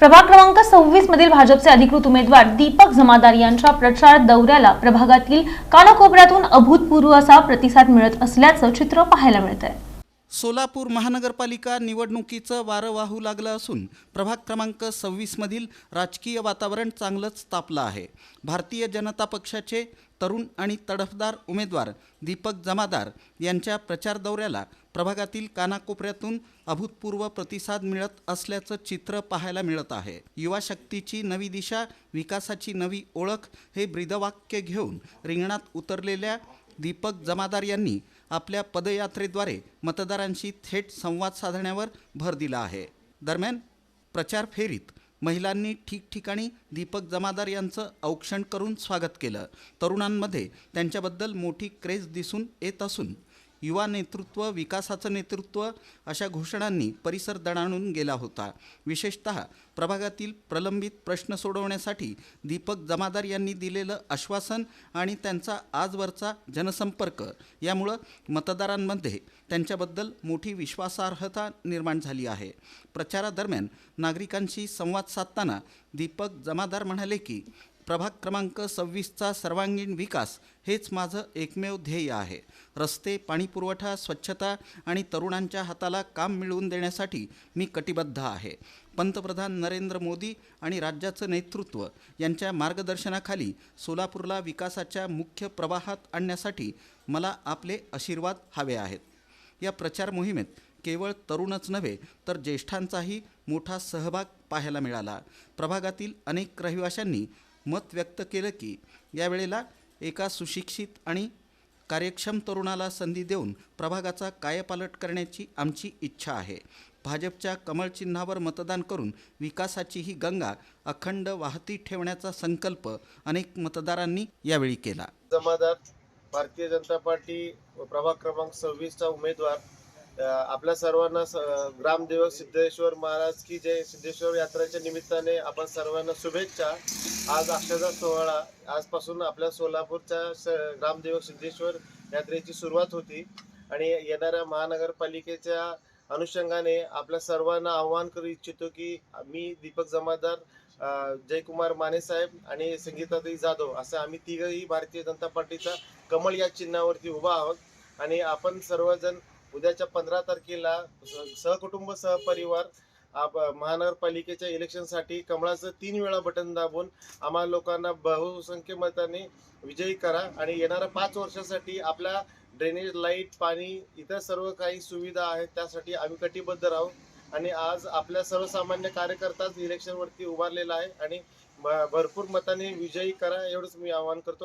प्रभाग क्रमांक सव्वीस मधील भाजपचे अधिकृत उमेदवार दीपक जमादार यांच्या प्रचार दौऱ्याला प्रभागातील कानाकोपऱ्यातून अभूतपूर्व असा प्रतिसाद मिळत असल्याचं चित्र पाहायला मिळत आहे सोलापूर महानगरपालिका निवडणुकीचं वारं वाहू लागलं असून प्रभाग क्रमांक सव्वीसमधील राजकीय वातावरण चांगलंच तापलं आहे. भारतीय जनता पक्षाचे तरुण आणि तडफदार उमेदवार दीपक जमादार यांच्या प्रचार दौऱ्याला प्रभागातील कानाकोपऱ्यातून अभूतपूर्व प्रतिसाद मिळत असल्याचं चित्र पाहायला मिळत आहे. युवा शक्तीची नवी दिशा विकासाची नवी ओळख हे ब्रीदवाक्य घेऊन रिंगणात उतरलेल्या दीपक जमादार यांनी आपल्या पदयात्रेद्वारे मतदारांशी थेट संवाद साधण्यावर भर दिला आहे. दरम्यान प्रचार फेरीत महिलांनी ठिकठिकाणी दीपक जमादार यांचं औक्षण करून स्वागत केलं. तरुणांमध्ये त्यांच्याबद्दल मोठी क्रेज दिसून येत असून युवा नेतृत्व विकासाचं नेतृत्व अशा घोषणांनी परिसर दणाणून गेला होता. विशेषत प्रभागातील प्रलंबित प्रश्न सोडवण्यासाठी दीपक जमादार यांनी दिलेलं आश्वासन आणि त्यांचा आजवरचा जनसंपर्क यामुळं मतदारांमध्ये त्यांच्याबद्दल मोठी विश्वासार्हता निर्माण झाली आहे. प्रचारादरम्यान नागरिकांशी संवाद साधताना दीपक जमादार म्हणाले की प्रभाग क्रमांक सव्वीसचा सर्वांगीण विकास हेच माझं एकमेव ध्येय आहे. रस्ते पाणीपुरवठा स्वच्छता आणि तरुणांच्या हाताला काम मिळवून देण्यासाठी मी कटिबद्ध आहे. पंतप्रधान नरेंद्र मोदी आणि राज्याचं नेतृत्व यांच्या मार्गदर्शनाखाली सोलापूरला विकासाच्या मुख्य प्रवाहात आणण्यासाठी मला आपले आशीर्वाद हवे आहेत. या प्रचार मोहिमेत केवळ तरुणच नव्हे तर ज्येष्ठांचाही मोठा सहभाग पाहायला मिळाला. प्रभागातील अनेक रहिवाशांनी मत व्यक्त केलं की यावेळेला एका सुशिक्षित आणि कार्यक्षम तरुणाला संधी देऊन प्रभागाचा कायापालट करण्याची आमची इच्छा आहे. भाजपच्या कमळ चिन्हावर मतदान करून विकासाची ही गंगा अखंड वाहती ठेवण्याचा संकल्प अनेक मतदारांनी यावेळी केला. जमादार भारतीय जनता पार्टी व प्रभाग क्रमांक सव्वीसचा उमेदवार आपल्या सर्वांना स- ग्रामदेवक सिद्धेश्वर महाराज की जय. सिद्धेश्वर यात्रेच्या निमित्ताने आपण सर्वांना शुभेच्छा. आज अक्षरचा सोहळा आजपासून आपल्या सोलापूरच्या स- ग्रामदेवक सिद्धेश्वर यात्रेची सुरुवात होती. आणि येणाऱ्या महानगरपालिकेच्या अनुषंगाने आपल्या सर्वांना आव्हान करू इच्छितो की मी दीपक जमादार जयकुमार माने साहेब आणि संगीताताई जाधव असं आम्ही तिघही भारतीय जनता पार्टीचा कमळ या चिन्हावरती उभा आहोत. आणि आपण सर्वजण उद्याच्या पंधरा तारखेला स- सहकुटुंब सहपरिवार आप महानगरपालिकेच्या इलेक्शनसाठी कमळाचं तीन वेळा बटन दाबून आम्हा लोकांना बहुसंख्य मताने विजयी करा आणि येणाऱ्या पाच वर्षासाठी आपल्या ड्रेनेज लाइट पाणी इतर सर्व काही सुविधा आहेत त्यासाठी आम्ही कटिबद्ध राहू. आणि आज आपल्या सर्वसामान्य कार्यकर्ताच इलेक्शनवरती उभारलेला आहे आणि भरपूर मताने विजयी करा एवढंच मी आवाहन करतो.